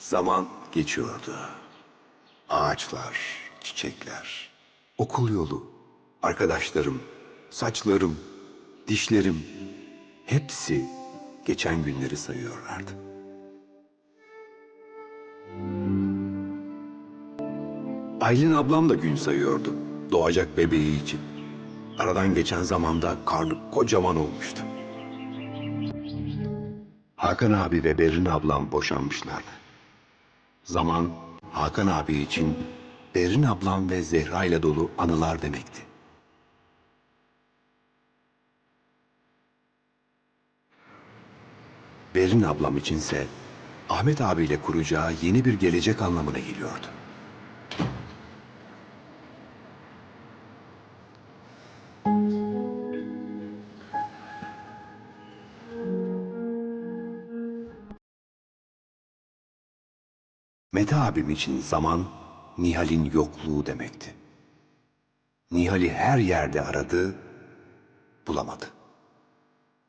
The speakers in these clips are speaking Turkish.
Zaman geçiyordu. Ağaçlar, çiçekler, okul yolu, arkadaşlarım, saçlarım, dişlerim hepsi geçen günleri sayıyorlardı. Aylin ablam da gün sayıyordu doğacak bebeği için. Aradan geçen zamanda karnı kocaman olmuştu. Hakan abi ve Berin ablam boşanmışlardı. Zaman Hakan abi için Berin ablam ve Zehra ile dolu anılar demekti. Berin ablam içinse Ahmet abiyle kuracağı yeni bir gelecek anlamına geliyordu. Mete abim için zaman Nihal'in yokluğu demekti. Nihal'i her yerde aradı, bulamadı.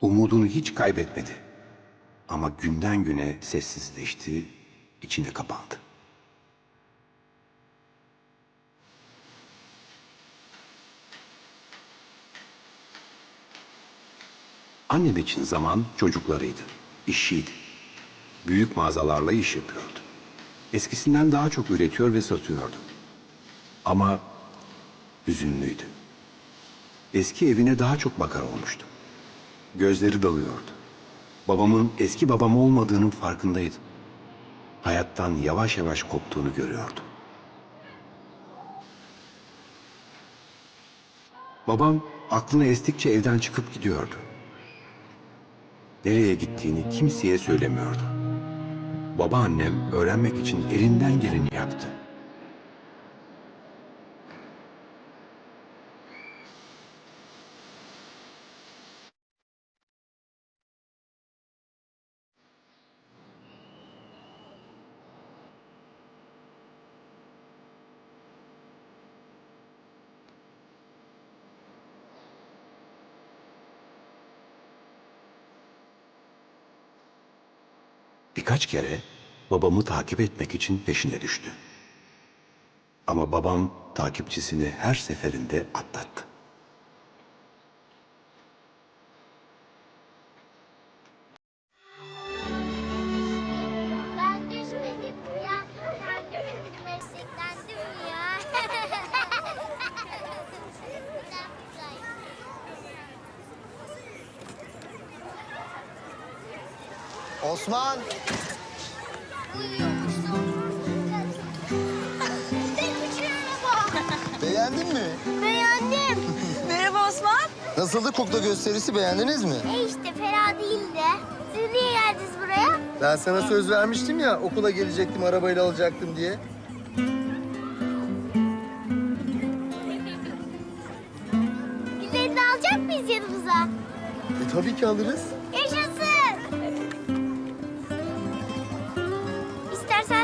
Umudunu hiç kaybetmedi. Ama günden güne sessizleşti, içine kapandı. Annem için zaman çocuklarıydı, işiydi. Büyük mağazalarla iş yapıyordu. Eskisinden daha çok üretiyor ve satıyordu. Ama hüzünlüydü. Eski evine daha çok bakar olmuştu. Gözleri dalıyordu. Babamın eski babam olmadığının farkındaydı. Hayattan yavaş yavaş koptuğunu görüyordu. Babam aklına estikçe evden çıkıp gidiyordu. Nereye gittiğini kimseye söylemiyordu. Babaannem öğrenmek için elinden geleni yaptı. Birkaç kere babamı takip etmek için peşine düştü. Ama babam takipçisini her seferinde atlattı. Osman! Beğendin mi? Beğendim. Merhaba Osman. Nasıldı kukla gösterisi beğendiniz mi? E işte fena değildi. Siz niye geldiniz buraya? Ben sana söz vermiştim ya okula gelecektim arabayla alacaktım diye. Birilerini alacak mıyız yanımıza? E tabii ki alırız.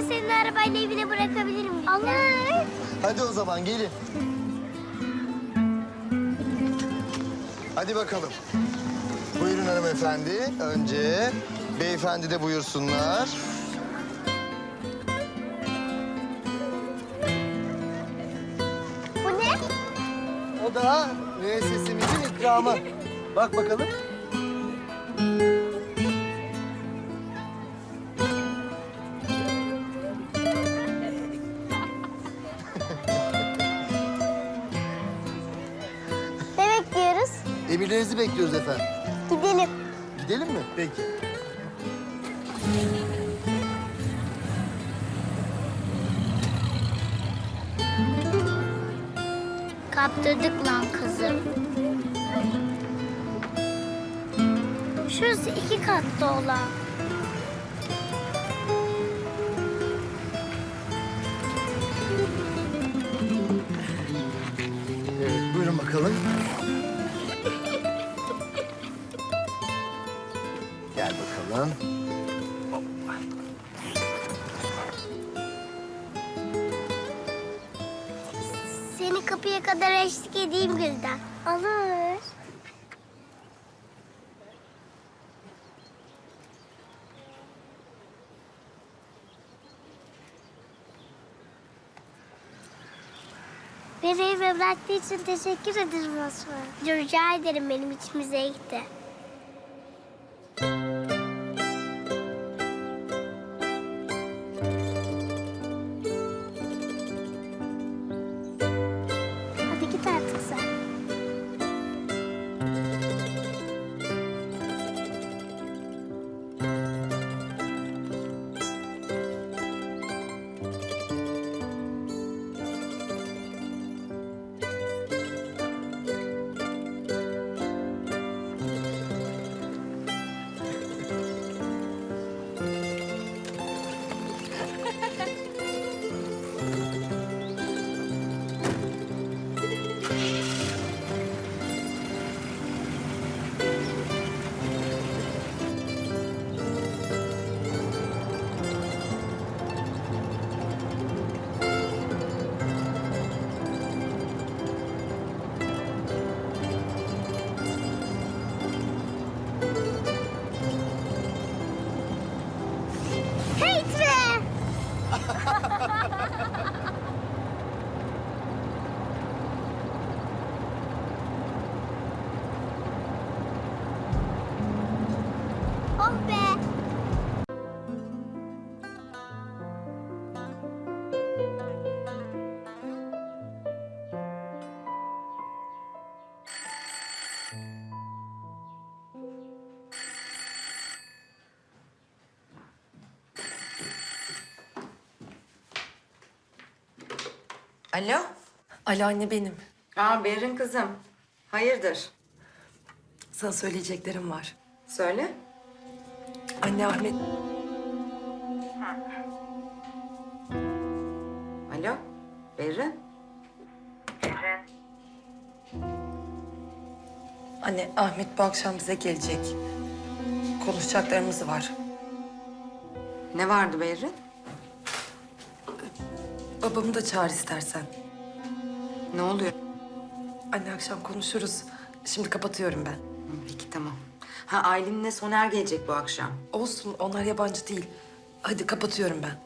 Senin arabayla evine bırakabilirim. Alır. Hadi o zaman gelin. Hadi bakalım. Buyurun hanımefendi. Önce beyefendi de buyursunlar. Bu ne? O da müessesemizin ikramı. Bak bakalım. Bekliyoruz efendim. Gidelim. Gidelim mi? Peki. Kaptırdık lan kızım. Şurası iki katlı olan. karşıya kadar eşlik edeyim Gülden. Olur. Beni evime bıraktığı için teşekkür ederim Osman. Rica ederim benim içimize gitti. Alo? Alo anne benim. Aa Berin kızım. Hayırdır? Sana söyleyeceklerim var. Söyle. Anne Ahmet... Alo? Berin? Anne Ahmet bu akşam bize gelecek. Konuşacaklarımız var. Ne vardı Berin? Babamı da çağır istersen. Ne oluyor? Anne akşam konuşuruz. Şimdi kapatıyorum ben. Peki tamam. Ha Aylin'le Soner gelecek bu akşam. Olsun onlar yabancı değil. Hadi kapatıyorum ben.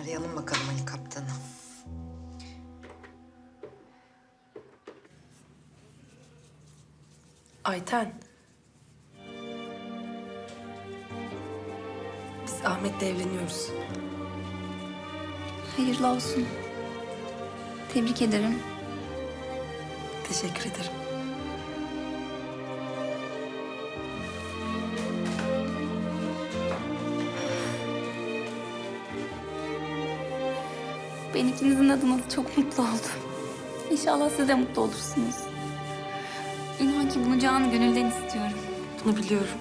Arayalım bakalım Ali Kaptan'ı. Ayten. Ahmet'le evleniyoruz. Hayırlı olsun. Tebrik ederim. Teşekkür ederim. Ben ikinizin adına da çok mutlu oldum. İnşallah siz de mutlu olursunuz. İnan ki bunu canı gönülden istiyorum. Bunu biliyorum.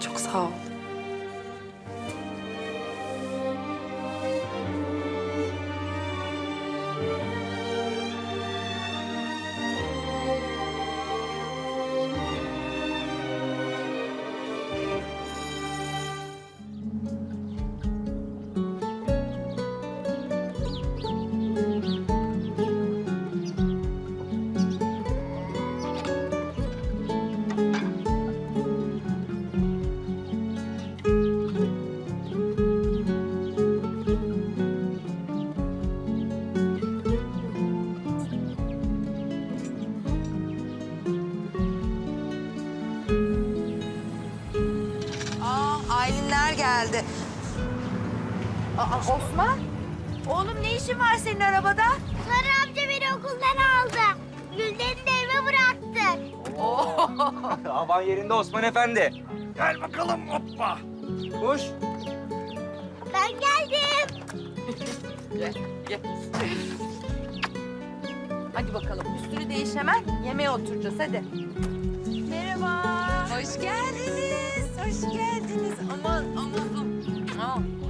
Çok sağ ol. Osman? Oğlum ne işin var senin arabada? Sarı amca beni okuldan aldı. Gülden'i de eve bıraktı. Havan yerinde Osman Efendi. Gel bakalım hoppa. Koş. Ben geldim. Hadi bakalım üstünü değiş hemen. Yemeğe oturacağız hadi. Merhaba. Hoş geldiniz. Hoş geldiniz. Aman aman aman.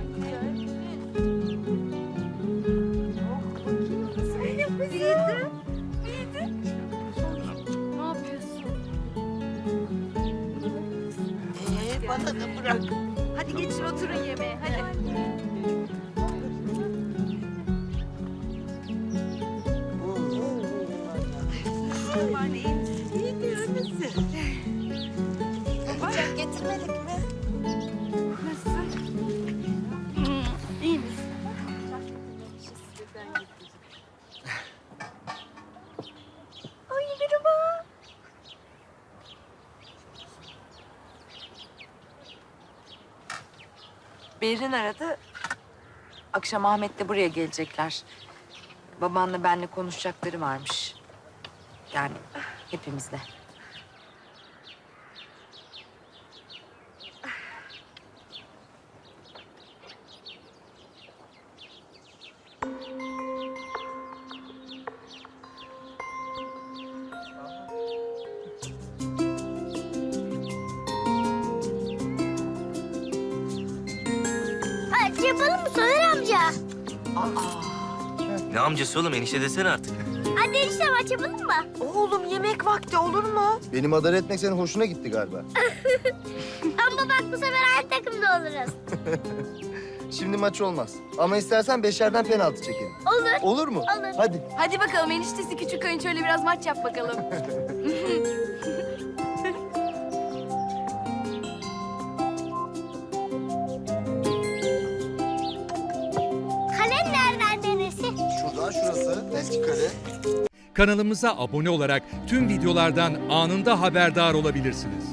Behrin aradı. Akşam Ahmet'le buraya gelecekler. Babanla benle konuşacakları varmış. Yani hepimizle. Yapalım mı Soner amca? Ne amcası oğlum enişte desene artık. Hadi enişte maç yapalım mı? Oğlum yemek vakti olur mu? Beni madara etmek senin hoşuna gitti galiba. Ama bak bu sefer aynı takımda oluruz. Şimdi maç olmaz. Ama istersen beşerden penaltı çekelim. Olur. Olur mu? Olur. Hadi. Hadi bakalım eniştesi küçük kayınço şöyle biraz maç yap bakalım. Şuradan şurası. Eski kale. Kanalımıza abone olarak tüm videolardan anında haberdar olabilirsiniz.